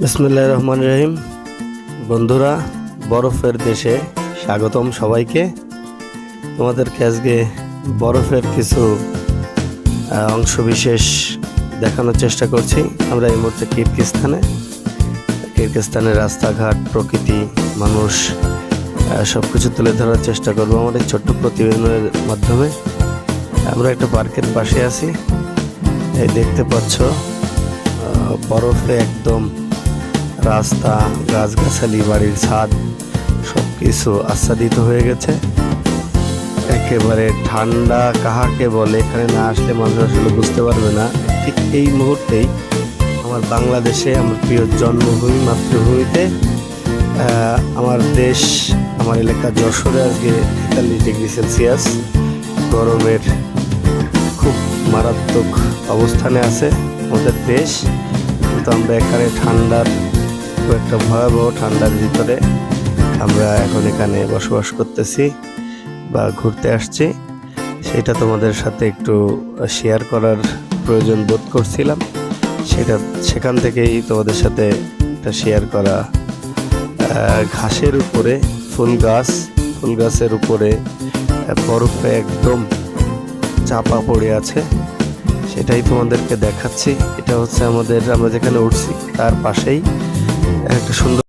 বিসমুল্লাহ রহমান রহিম। বন্ধুরা বরফের দেশে স্বাগতম সবাইকে। তোমাদেরকে আজকে বরফের কিছু আহ, অংশবিশেষ দেখানোর চেষ্টা করছি। আমরা এই মুহূর্তে কিরগিস্তানে কিরগিস্তানের রাস্তাঘাট প্রকৃতি মানুষ সব কিছু তুলে ধরার চেষ্টা করব আমাদের ছোট্ট প্রতিবেদনের মাধ্যমে। আমরা একটা পার্কের পাশে আছি। এই দেখতে পাচ্ছ বরফে একদম রাস্তা, গাছগাছালি, বাড়ির ছাদ সব কিছু আচ্ছাদিত হয়ে গেছে। একেবারে ঠান্ডা কাহাকে বলে, এখানে না আসলে মানুষ আসলে বুঝতে পারবে না। ঠিক এই মুহূর্তেই আমার বাংলাদেশে আমার প্রিয় জন্মভূমি, মাতৃভূমিতে আমার দেশ, আমার এলাকা যশোরে আজকে তেতাল্লিশ ডিগ্রি সেলসিয়াস। গরমের খুব মারাত্মক অবস্থানে আছে আমাদের দেশ। কিন্তু আমরা এখানে ঠান্ডার একটা ভয়াবহ ঠান্ডার ভিতরে আমরা এখন এখানে বসবাস করতেছি বা ঘুরতে আসছি। সেটা তোমাদের সাথে একটু শেয়ার করার প্রয়োজন বোধ করছিলাম। সেটা সেখান থেকেই তোমাদের সাথে এটা শেয়ার করা। ঘাসের উপরে ফুল গাছ, ফুল গাছের উপরে বরফে একদম চাপা পড়ে আছে। সেটাই তোমাদেরকে দেখাচ্ছি। এটা হচ্ছে আমাদের, আমরা যেখানে উঠছি, তার পাশেই একটা সুন্দর